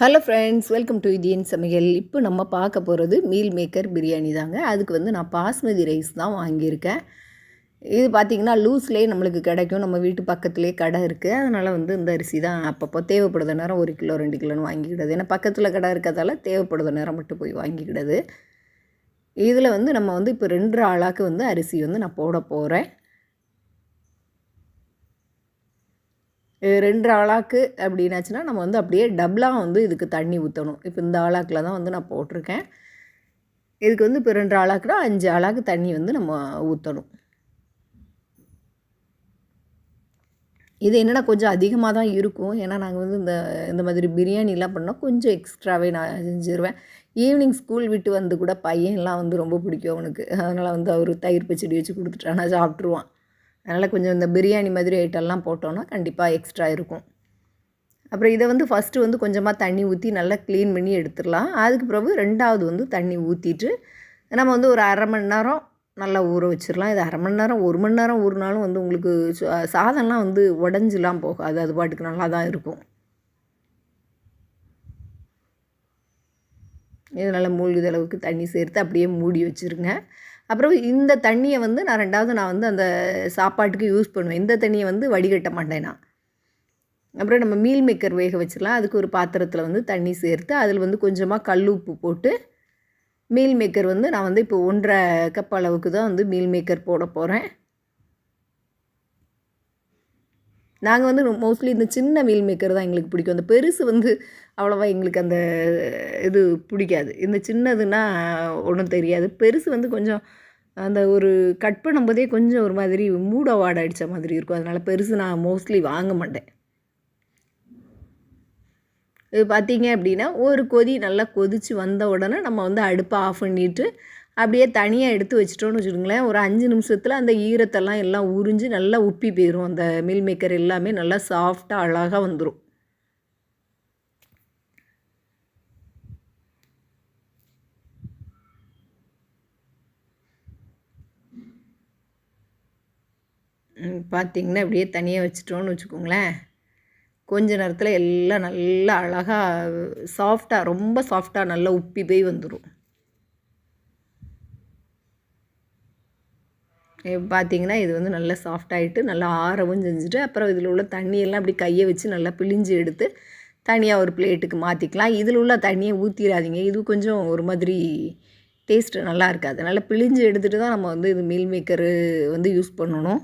Hello friends welcome to Indian சமையல் இப்போ நம்ம பார்க்க போகிறது மீல் மேக்கர் பிரியாணி தாங்க. அதுக்கு வந்து நான் பாஸ்மதி ரைஸ் தான் வாங்கியிருக்கேன். இது பார்த்திங்கன்னா லூஸ்லேயே நம்மளுக்கு கிடைக்கும். நம்ம வீட்டு பக்கத்துலேயே கடை இருக்குது அதனால் வந்து இந்த அரிசி தான் அப்பப்போ தேவைப்படுத நேரம் ஒரு கிலோ ரெண்டு கிலோன்னு வாங்கிக்கிடுது. ஏன்னா பக்கத்தில் கடை இருக்கிறதால தேவைப்படுத நேரம் மட்டும் போய் வாங்கிக்கிடுது. இதில் வந்து நம்ம வந்து இப்போ ரெண்டு ஆளாக்கு வந்து அரிசி வந்து நான் போட போகிறேன் ரெண்டு ஆளாக்கு அப்படின்னாச்சுன்னா நம்ம வந்து அப்படியே டபுளாக வந்து இதுக்கு தண்ணி ஊற்றணும் இப்போ இந்த ஆளாக்கில் தான் வந்து நான் போட்டிருக்கேன். இதுக்கு வந்து இப்போ ரெண்டு ஆளாக்குனா அஞ்சு ஆளாக்கு தண்ணி வந்து நம்ம ஊற்றணும் இது என்னென்னா கொஞ்சம் அதிகமாக தான் இருக்கும். ஏன்னா நாங்கள் வந்து இந்த இந்த மாதிரி பிரியாணிலாம் பண்ணால் கொஞ்சம் எக்ஸ்ட்ராவே நான் செஞ்சுருவேன். ஈவினிங் ஸ்கூல் விட்டு வந்து கூட பையன்லாம் வந்து ரொம்ப பிடிக்கும் அவனுக்கு. அதனால் வந்து அவர் தயிர் பச்சடி வச்சு கொடுத்துட்டானா சாப்பிட்ருவான் அதனால் கொஞ்சம் இந்த பிரியாணி மாதிரி ஐட்டம்லாம் போட்டோன்னா கண்டிப்பாக எக்ஸ்ட்ரா இருக்கும். அப்புறம் இதை வந்து ஃபஸ்ட்டு வந்து கொஞ்சமாக தண்ணி ஊற்றி நல்லா க்ளீன் பண்ணி எடுத்துடலாம். அதுக்கு பிறகு ரெண்டாவது வந்து தண்ணி ஊற்றிட்டு நம்ம வந்து ஒரு அரை மணி நேரம் நல்லா ஊற வச்சிடலாம். இது அரை மணி நேரம் ஒரு மணி நேரம் ஊறினாலும் வந்து உங்களுக்கு சாதம்லாம் வந்து உடஞ்சிலாம் போகாது. அது பாட்டுக்கு நல்லா தான் இருக்கும். இது நல்லா மூழ்குதளவுக்கு தண்ணி சேர்த்து அப்படியே மூடி வச்சுருங்க. அப்புறம் இந்த தண்ணியை வந்து நான் ரெண்டாவது நான் வந்து அந்த சாப்பாட்டுக்கு யூஸ் பண்ணுவேன். இந்த தண்ணியை வந்து வடிகட்ட மாட்டேன் நான். அப்புறம் நம்ம மீல் மேக்கர் வேக வச்சிடலாம். அதுக்கு ஒரு பாத்திரத்தில் வந்து தண்ணி சேர்த்து அதில் வந்து கொஞ்சமாக கல் உப்பு போட்டு மீல் மேக்கர் வந்து நான் வந்து இப்போ ஒன்றரை கப் அளவுக்கு தான் வந்து மீல் மேக்கர் போட போகிறேன் நாங்கள் வந்து மோஸ்ட்லி இந்த சின்ன வீல் மேக்கர் தான் எங்களுக்கு பிடிக்கும். அந்த பெருசு வந்து அவ்வளோவா எங்களுக்கு அந்த இது பிடிக்காது. இந்த சின்னதுன்னா ஒன்றும் தெரியாது. பெருசு வந்து கொஞ்சம் அந்த ஒரு கட் பண்ணும்போதே கொஞ்சம் ஒரு மாதிரி மூட வாட அடித்த மாதிரி இருக்கும். அதனால் பெருசு நான் மோஸ்ட்லி வாங்க மாட்டேன். இது பார்த்தீங்க அப்படின்னா ஒரு கொதி நல்லா கொதித்து வந்த உடனே நம்ம வந்து அடுப்பை ஆஃப் பண்ணிவிட்டு அப்படியே தனியாக எடுத்து வச்சிட்டோன்னு வச்சுக்கோங்களேன். ஒரு அஞ்சு நிமிஷத்தில் அந்த ஈரத்தெல்லாம் எல்லாம் உறிஞ்சு நல்லா உப்பி போயிடும் அந்த மில் மேக்கர் எல்லாமே நல்லா சாஃப்டாக அழகாக வந்துடும் பார்த்திங்கன்னா அப்படியே தனியாக வச்சிட்டோன்னு வச்சுக்கோங்களேன். கொஞ்ச நேரத்தில் எல்லாம் நல்லா அழகாக சாஃப்டாக ரொம்ப சாஃப்டாக நல்லா உப்பி போய் வந்துடும் பார்த்தீங்கன்னா இது வந்து நல்லா சாஃப்டாகிட்டு நல்லா ஆறவும் செஞ்சுட்டு அப்புறம் இதில் உள்ள தண்ணியெல்லாம் அப்படி கையை வச்சு நல்லா பிழிஞ்சு எடுத்து தனியாக ஒரு பிளேட்டுக்கு மாற்றிக்கலாம் இதில் உள்ள தண்ணியை ஊற்றிடாதீங்க இது கொஞ்சம் ஒரு மாதிரி டேஸ்ட்டு நல்லா இருக்காது. அதனால் பிழிஞ்சு எடுத்துகிட்டு தான் நம்ம வந்து இது மீல் மேக்கரு வந்து யூஸ் பண்ணணும்.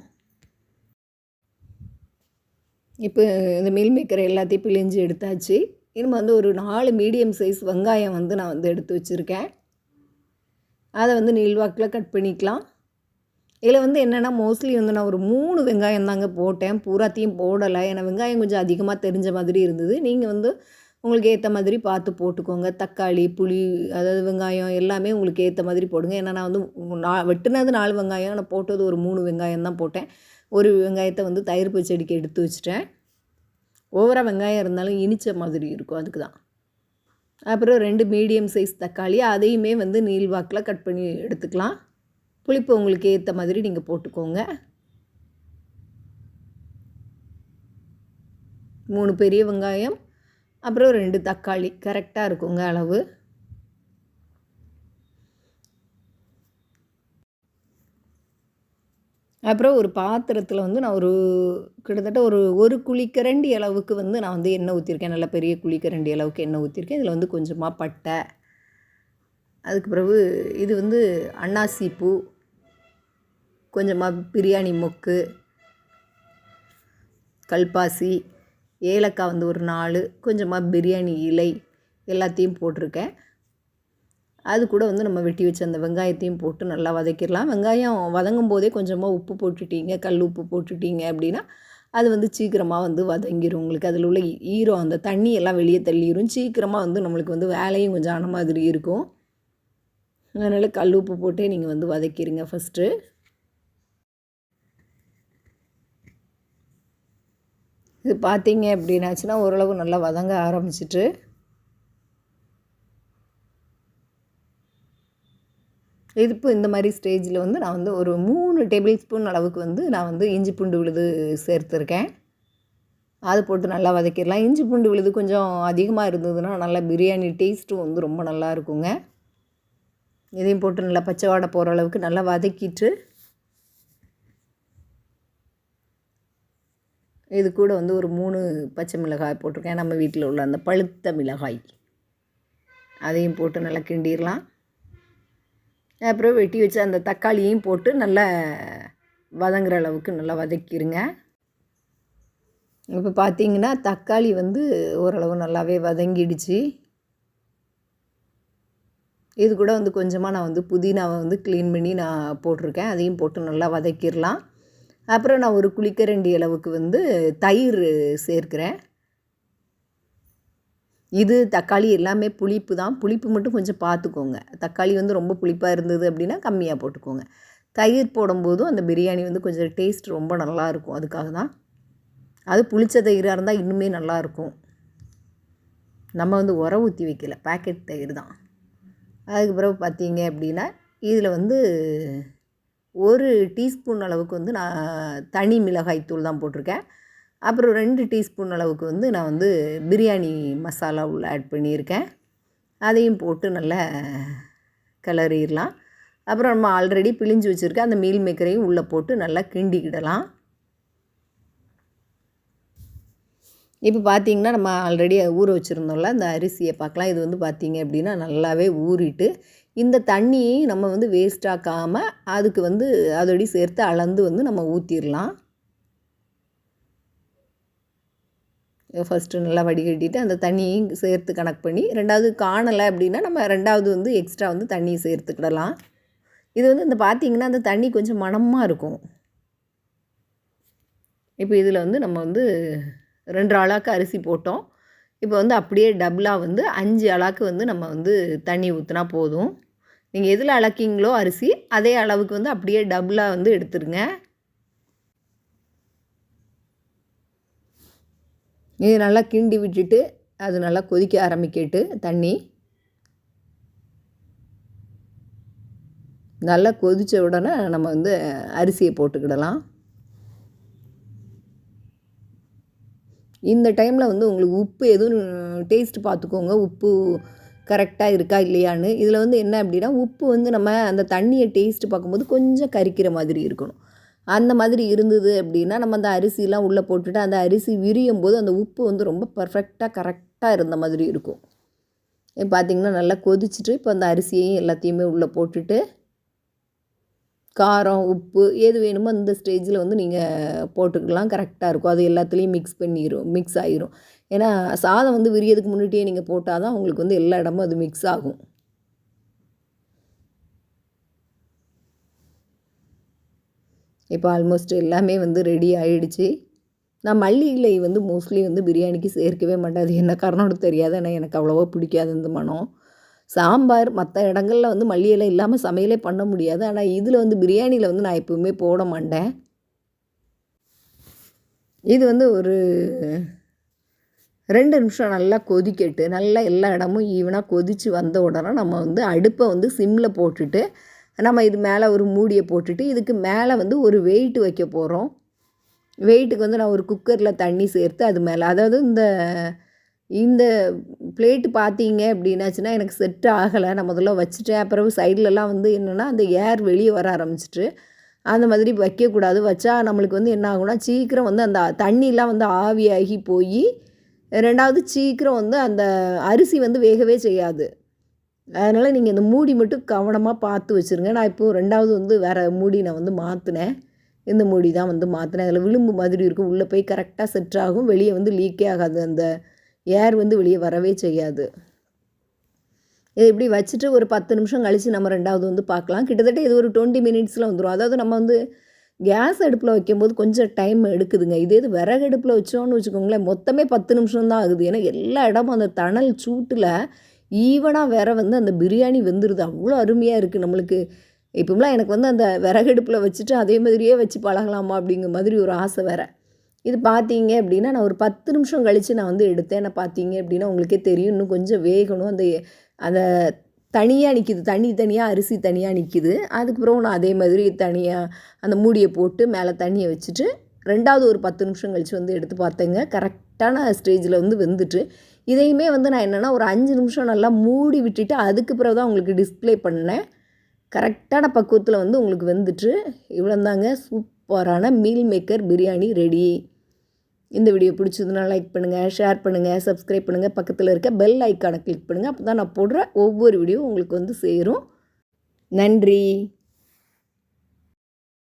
இப்போ இந்த மீல் மேக்கர் எல்லாத்தையும் பிழிஞ்சு எடுத்தாச்சு. இனிமேல் வந்து ஒரு நாலு மீடியம் சைஸ் வெங்காயம் வந்து நான் வந்து எடுத்து வச்சுருக்கேன். அதை வந்து நீள்வாக்கில் கட் பண்ணிக்கலாம். இதில் வந்து என்னென்னா மோஸ்ட்லி வந்து நான் ஒரு மூணு வெங்காயம் தாங்க போட்டேன். பூராத்தையும் போடலை. ஏன்னா வெங்காயம் கொஞ்சம் அதிகமாக தெரிஞ்ச மாதிரி இருந்தது. நீங்கள் வந்து உங்களுக்கு ஏற்ற மாதிரி பார்த்து போட்டுக்கோங்க. தக்காளி புளி அதாவது வெங்காயம் எல்லாமே உங்களுக்கு ஏற்ற மாதிரி போடுங்க. ஏன்னா நான் வந்து நான் வெட்டினது நாலு வெங்காயம். நான் போட்டது ஒரு மூணு வெங்காயம் தான் போட்டேன். ஒரு வெங்காயத்தை வந்து தயிர் பச்சடிக்கு எடுத்து வச்சுட்டேன். ஓவராக வெங்காயம் இருந்தாலும் இனிச்ச மாதிரி இருக்கும். அதுக்கு தான். அப்புறம் ரெண்டு மீடியம் சைஸ் தக்காளி. அதையுமே வந்து நீள்வாக்கில் கட் பண்ணி எடுத்துக்கலாம். புளிப்பு உங்களுக்கு ஏற்ற மாதிரி நீங்கள் போட்டுக்கோங்க. மூணு பெரிய வெங்காயம் அப்புறம் ரெண்டு தக்காளி. கரெக்டாக இருக்குங்க அளவு. அப்புறம் ஒரு பாத்திரத்தில் வந்து நான் ஒரு கிட்டத்தட்ட ஒரு ஒரு குழிக்கரண்டி அளவுக்கு வந்து நான் வந்து எண்ணெய் ஊற்றிருக்கேன் நல்ல பெரிய குழிக்கரண்டி அளவுக்கு எண்ணெய் ஊற்றிருக்கேன் இதில் வந்து கொஞ்சமாக பட்டை. அதுக்கு பிறகு இது வந்து அன்னாசி பூ கொஞ்சமாக பிரியாணி மொக்கு கல்பாசி ஏலக்காய் வந்து ஒரு நாலு கொஞ்சமாக பிரியாணி இலை எல்லாத்தையும் போட்டிருக்கேன். அது கூட வந்து நம்ம வெட்டி வச்ச அந்த வெங்காயத்தையும் போட்டு நல்லா வதக்கிடலாம். வெங்காயம் வதங்கும் போதே கொஞ்சமாக உப்பு போட்டுட்டீங்க கல் உப்பு போட்டுட்டீங்க அப்படின்னா அது வந்து சீக்கிரமாக வந்து வதங்கிடும் உங்களுக்கு. அதில் உள்ள ஈரம் அந்த தண்ணி எல்லாம் வெளியே தள்ளிடும் சீக்கிரமாக வந்து நம்மளுக்கு வந்து வேலையும் கொஞ்சம் ஆன மாதிரி இருக்கும். அதனால் கல் உப்பு போட்டே நீங்கள் வந்து வதக்கிடுங்க ஃபஸ்ட்டு இது பார்த்தீங்க அப்படின்னாச்சுன்னா ஓரளவு நல்லா வதங்க ஆரம்பிச்சிட்டு இது இப்போ இந்த மாதிரி ஸ்டேஜில் வந்து நான் வந்து ஒரு மூணு டேபிள் ஸ்பூன் அளவுக்கு வந்து நான் வந்து இஞ்சி பூண்டு விழுது சேர்த்துருக்கேன். அது போட்டு நல்லா வதக்கிடலாம். இஞ்சி பூண்டு விழுது கொஞ்சம் அதிகமாக இருந்ததுன்னா நல்லா பிரியாணி டேஸ்ட்டும் வந்து ரொம்ப நல்லா இருக்குங்க. இதையும் போட்டு நல்லா பச்சை வாடை போகிற அளவுக்கு நல்லா வதக்கிட்டு இது கூட வந்து ஒரு மூணு பச்சை மிளகாய் போட்டிருக்கேன். நம்ம வீட்டில் உள்ள அந்த பழுத்த மிளகாய். அதையும் போட்டு நல்லா கிண்டிடலாம் அப்புறம் வெட்டி வச்சு அந்த தக்காளியையும் போட்டு நல்லா வதங்குற அளவுக்கு நல்லா வதக்கிடுங்க இப்போ பார்த்தீங்கன்னா தக்காளி வந்து ஓரளவு நல்லாவே வதங்கிடுச்சு. இது கூட வந்து கொஞ்சமாக நான் வந்து புதினாவை வந்து க்ளீன் பண்ணி நான் போட்டிருக்கேன். அதையும் போட்டு நல்லா வதக்கிடலாம் அப்புறம் நான் ஒரு குளிக்கரண்டி அளவுக்கு வந்து தயிர் சேர்க்கிறேன். இது தக்காளி எல்லாமே புளிப்பு தான். புளிப்பு மட்டும் கொஞ்சம் பார்த்துக்கோங்க. தக்காளி வந்து ரொம்ப புளிப்பாக இருந்தது அப்படின்னா கம்மியாக போட்டுக்கோங்க. தயிர் போடும்போதும் அந்த பிரியாணி வந்து கொஞ்சம் டேஸ்ட் ரொம்ப நல்லாயிருக்கும் அதுக்காக தான். அது புளித்த தயிராக இருந்தால் இன்னுமே நல்லாயிருக்கும் நம்ம வந்து உரம் ஊற்றி வைக்கல. பேக்கெட் தயிர் தான். அதுக்கு பிறகு பார்த்தீங்க அப்படின்னா இதில் வந்து ஒரு டீஸ்பூன் அளவுக்கு வந்து நான் தனி மிளகாய் தூள் தான் போட்டிருக்கேன். அப்புறம் ரெண்டு டீஸ்பூன் அளவுக்கு வந்து நான் வந்து பிரியாணி மசாலா உள்ள ஆட் பண்ணியிருக்கேன். அதையும் போட்டு நல்லா கிளறிடலாம். அப்புறம் நம்ம ஆல்ரெடி பிழிஞ்சு வச்சுருக்க அந்த மீல் மேக்கரையும் உள்ளே போட்டு நல்லா கிண்டிக்கிடலாம். இப்போ பார்த்தீங்கன்னா நம்ம ஆல்ரெடி ஊற வச்சுருந்தோம்ல அந்த அரிசியை பார்க்கலாம். இது வந்து பார்த்திங்க அப்படின்னா நல்லாவே ஊறிட்டு இந்த தண்ணியை நம்ம வந்து வேஸ்ட் ஆக்காமல் அதுக்கு வந்து அதோடய சேர்த்து அளந்து வந்து நம்ம ஊற்றிடலாம் ஃபஸ்ட்டு நல்லா வடிகட்டிட்டு அந்த தண்ணியையும் சேர்த்து கணக்கு பண்ணி ரெண்டாவது காணலை அப்படின்னா நம்ம ரெண்டாவது வந்து எக்ஸ்ட்ரா வந்து தண்ணியை சேர்த்துக்கிடலாம். இது வந்து இந்த பார்த்திங்கன்னா அந்த தண்ணி கொஞ்சம் மணமாக இருக்கும். இப்போ இதில் வந்து நம்ம வந்து ரெண்டு ஆளாக்கு அரிசி போட்டோம். இப்போ வந்து அப்படியே டபுளாக வந்து அஞ்சு அளவுக்கு வந்து நம்ம வந்து தண்ணி ஊற்றினா போதும். நீங்கள் எதில் அளக்கிங்களோ அரிசி அதே அளவுக்கு வந்து அப்படியே டபுளாக வந்து எடுத்துருங்க. இது நல்லா கிண்டி விட்டுட்டு அது நல்லா கொதிக்க ஆரம்பிக்கிட்டு தண்ணி. நல்லா கொதித்த உடனே நம்ம வந்து அரிசியை போட்டுக்கிடலாம். இந்த டைமில் வந்து உங்களுக்கு உப்பு எதுவும் டேஸ்ட் பார்த்துக்கோங்க உப்பு கரெக்டாக இருக்கா இல்லையான்னு. இதில் வந்து என்ன அப்படின்னா உப்பு வந்து நம்ம அந்த தண்ணியை டேஸ்ட்டு பார்க்கும்போது கொஞ்சம் கரிக்கிற மாதிரி இருக்கணும். அந்த மாதிரி இருந்தது அப்படின்னா நம்ம அந்த அரிசிலாம் உள்ளே போட்டுட்டு அந்த அரிசி விரியும் போது அந்த உப்பு வந்து ரொம்ப பர்ஃபெக்டாக கரெக்டாக இருந்த மாதிரி இருக்கும். பார்த்திங்கன்னா நல்லா கொதிச்சுட்டு இப்போ அந்த அரிசியையும் எல்லாத்தையுமே உள்ளே போட்டுட்டு காரம் உப்பு எது வேணுமோ அந்த ஸ்டேஜில் வந்து நீங்கள் போட்டுக்கலாம். கரெக்டாக இருக்கும். அது எல்லாத்துலேயும் மிக்ஸ் பண்ணிடும் மிக்ஸ் ஆகிரும் ஏன்னா சாதம் வந்து விரியதுக்கு முன்னாடியே நீங்கள் போட்டால் தான் உங்களுக்கு வந்து எல்லா இடமும் அது மிக்ஸ் ஆகும். இப்போ ஆல்மோஸ்ட் எல்லாமே வந்து ரெடி ஆகிடுச்சு நான் மல்லி இலை வந்து மோஸ்ட்லி வந்து பிரியாணிக்கு சேர்க்கவே மாட்டேன். அது என்ன காரணம்னு தெரியாது. ஆனால் எனக்கு அவ்வளோவா பிடிக்காது இந்த மனம். சாம்பார் மற்ற இடங்களில் வந்து மல்லி இலை இல்லாமல் சமையலே பண்ண முடியாது. ஆனால் இதில் வந்து பிரியாணியில் வந்து நான் எப்போவுமே போட மாட்டேன். இது வந்து ஒரு ரெண்டு நிமிஷம் நல்லா கொதிக்கட்டு. நல்லா எல்லா இடமும் ஈவனாக கொதித்து வந்த உடனே நம்ம வந்து அடுப்பை வந்து சிம்மில் போட்டுட்டு நம்ம இது மேலே ஒரு மூடியை போட்டுட்டு இதுக்கு மேலே வந்து ஒரு வெயிட் வைக்க போகிறோம் வெயிட்டுக்கு வந்து நான் ஒரு குக்கரில் தண்ணி சேர்த்து அது மேலே அதாவது இந்த இந்த பிளேட்டு பார்த்தீங்க அப்படின்னாச்சுன்னா எனக்கு செட் ஆகலை. நான் முதல்ல வச்சுட்டேன். அப்புறம் சைட்லலாம் வந்து என்னென்னா அந்த ஏர் வெளியே வர ஆரம்பிச்சிட்டு அந்த மாதிரி வைக்கக்கூடாது. வச்சா நம்மளுக்கு வந்து என்ன ஆகும்னா சீக்கிரம் வந்து அந்த தண்ணிலாம் வந்து ஆவியாகி போய் ரெண்டாவது சீக்கிரம் வந்து அந்த அரிசி வந்து வேகவே செய்யாது. அதனால் நீங்கள் இந்த மூடி மட்டும் கவனமாக பார்த்து வச்சுருங்க. நான் இப்போது ரெண்டாவது வந்து வேறு மூடி நான் வந்து மாற்றினேன் இந்த மூடி தான் வந்து மாற்றினேன் அதில் விளிம்பு மாதிரி இருக்கும். உள்ளே போய் கரெக்டாக செட் ஆகும். வெளியே வந்து லீக்கே ஆகாது அந்த ஏர் வந்து வெளியே வரவே செய்யாது. இது இப்படி வச்சுட்டு ஒரு பத்து நிமிஷம் கழித்து நம்ம ரெண்டாவது வந்து பார்க்கலாம். கிட்டத்தட்ட இது ஒரு டுவெண்ட்டி மினிட்ஸில் வந்துடும் அதாவது நம்ம வந்து கேஸ் அடுப்பில் வைக்கும்போது கொஞ்சம் டைம் எடுக்குதுங்க. இதே இது விறகு அடுப்பில் வச்சோன்னு வச்சுக்கோங்களேன் மொத்தமே பத்து நிமிஷம் தான் ஆகுது. ஏன்னா எல்லா இடமும் அந்த தணல் சூட்டில் ஈவனாக வேற வந்து அந்த பிரியாணி வெந்துடுது அவ்வளோ அருமையாக இருக்குது நம்மளுக்கு. இப்போம்லாம் எனக்கு வந்து அந்த விறகடுப்பில் வச்சுட்டு அதே மாதிரியே வச்சு பழகலாமா அப்படிங்கிற மாதிரி ஒரு ஆசை வேறு. இது பார்த்தீங்க அப்படின்னா நான் ஒரு பத்து நிமிஷம் கழித்து நான் வந்து எடுத்தேன். நான் பார்த்தீங்க அப்படின்னா உங்களுக்கே தெரியும். இன்னும் கொஞ்சம் வேகணும். அந்த அந்த தனியாக நிற்கிது தனி தனியாக அரிசி தனியாக நிற்கிது அதுக்கப்புறம் நான் அதே மாதிரி தனியாக அந்த மூடியை போட்டு மேலே தண்ணியை வச்சுட்டு ரெண்டாவது ஒரு பத்து நிமிஷம் கழித்து வந்து எடுத்து பார்த்தேங்க. கரெக்டான ஸ்டேஜில் வந்து வெந்துட்டு இதையுமே வந்து நான் என்னென்னா ஒரு அஞ்சு நிமிஷம் நல்லா மூடி விட்டுட்டு அதுக்கு பிறகு தான் உங்களுக்கு டிஸ்ப்ளே பண்ணேன். கரெக்டான பக்குவத்தில் வந்து உங்களுக்கு வெந்துட்டு இவ்வளோ தாங்க சூப்பரான மீல் மேக்கர் பிரியாணி ரெடி. இந்த வீடியோ பிடிச்சதுன்னா லைக் பண்ணுங்கள் ஷேர் பண்ணுங்கள் சப்ஸ்கிரைப் பண்ணுங்கள் பக்கத்தில் இருக்க பெல் ஐக்கானை கிளிக் பண்ணுங்கள் அப்போ தான் நான் போடுற ஒவ்வொரு வீடியோ உங்களுக்கு வந்து சேரும். நன்றி.